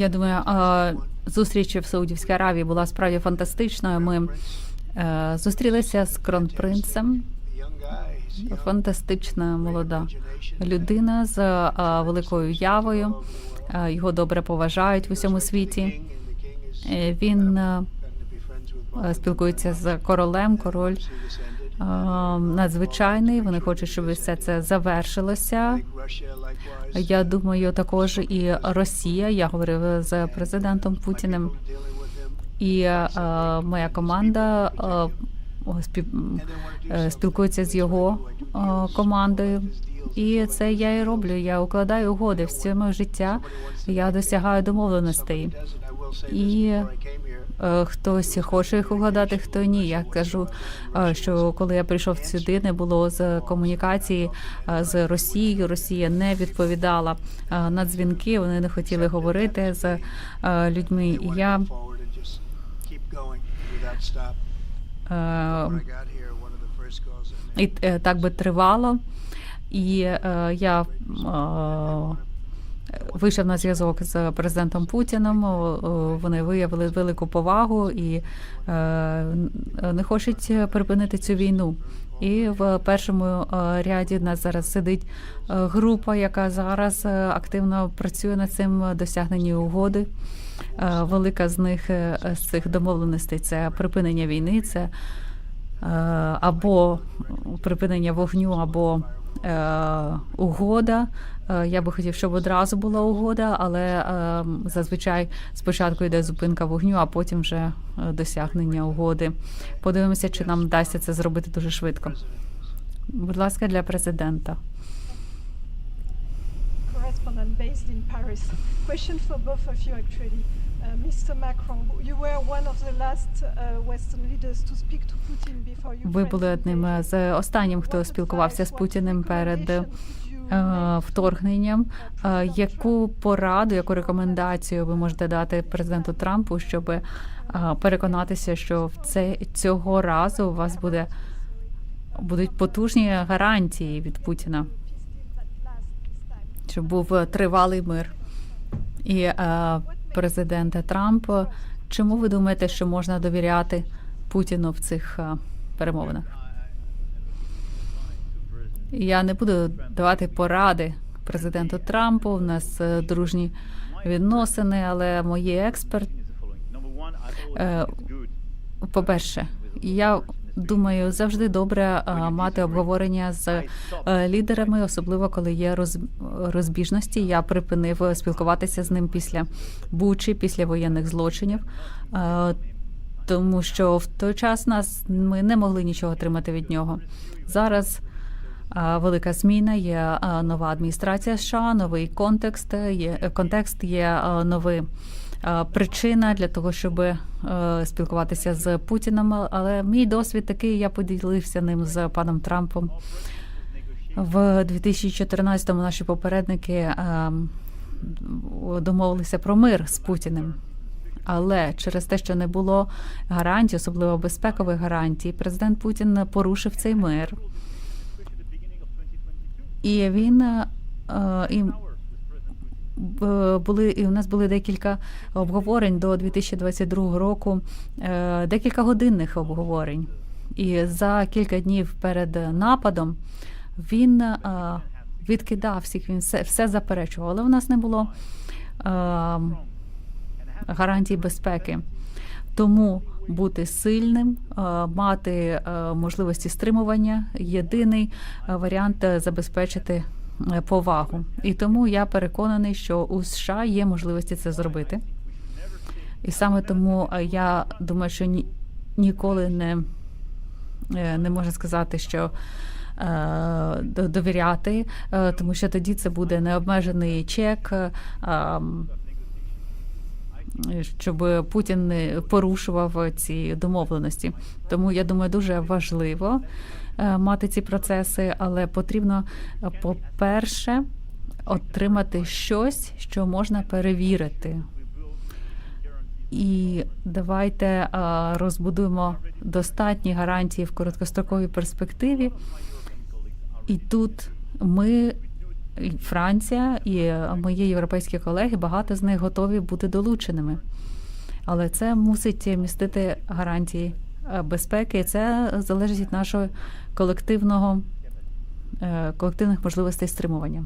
Я думаю, зустріч в Саудівській Аравії була справді фантастичною. Ми е, зустрілися з кронпринцем. Фантастична молода людина з великою явою. Його добре поважають в усьому світі. Е, Він е, е, спілкується з королем. Король е, надзвичайний. Вони хочуть, щоб все це завершилося. Я думаю, також і Росія. Я говорив з президентом Путіним, і моя команда е, спілкується з його командою. І це я і роблю. Я укладаю угоди в цьому життя. Я досягаю домовленостей. І Хтось хоче їх угадати, хто ні. Я кажу, е, що коли я прийшов сюди, не було з комунікації е, з Росією. Росія не відповідала е, на дзвінки. Вони не хотіли говорити з е, людьми. І я е, і е, так би тривало. І е, я е, вийшов на зв'язок з президентом о, Вони виявили велику повагу і е, не хочуть припинити цю війну. І в першому е, ряді в нас зараз сидить е, група, яка зараз активно працює над цим досягненні угоди. Велика з них з цих домовленостей це припинення війни, це або припинення вогню, або угода. Е, Я би хотів, щоб одразу була угода, але е, зазвичай спочатку йде зупинка вогню, а потім вже е, досягнення угоди. Подивимося, чи нам вдасться це зробити дуже швидко. Будь ласка, для президента. Correspondent based in Paris. Question for both of you, actually. Uh, Mr. Macron, you were one of the last uh, Western leaders to speak to Putin before you. Ви були одним з останнім, хто спілкувався з Путіним перед е, вторгненням. Е, Яку пораду, яку рекомендацію ви можете дати президенту Трампу, щоб переконатися, що в це цього разу у вас буде будуть потужні гарантії від Путіна, щоб був тривалий мир? І е, президенте Трамп, чому ви думаєте, що можна довіряти Путіну в цих е, перемовинах? Я не буду давати поради президенту Трампу. У нас е, дружні відносини, але мої експерт, е, по-перше, я думаю, завжди добре е, мати обговорення з е, лідерами, особливо коли є роз, розбіжності. Я припинив спілкуватися з ним після Бучі, після воєнних злочинів. Е, Тому що в той час нас ми не могли нічого отримати від нього. Зараз а, велика зміна, є а, нова адміністрація США, новий контекст, є контекст, є а, новий а, причина для того, щоб е, спілкуватися з Путіним. Але мій досвід такий, я поділився ним з паном Трампом. В 2014-му наші попередники домовилися про мир з Путіним. Але через те, що не було гарантій, особливо безпекових гарантій, президент Путін порушив цей мир. І він е, і були і у нас були декілька обговорень до 2022 року, е, декілька годинних обговорень. І за кілька днів перед нападом він е, відкидав всіх, він все, все заперечував. Але у нас не було е, гарантій безпеки. Тому бути сильним, мати можливості стримування єдиний варіант забезпечити повагу. І тому я переконаний, що у США є можливості це зробити. І саме тому е, я думаю, що ні, ніколи не, е, не можна сказати, що е, довіряти, е, тому що тоді це буде необмежений чек. Щоб Путін не порушував ці домовленості. Тому я думаю, дуже важливо е, мати ці процеси, але потрібно, е, по-перше, отримати щось, що можна перевірити. І давайте е, розбудуємо достатні гарантії в короткостроковій перспективі. І тут ми Франція і мої європейські колеги, багато з них готові бути долученими. Але це мусить містити гарантії е, безпеки, і це залежить від нашого колективного е, колективних можливостей стримування.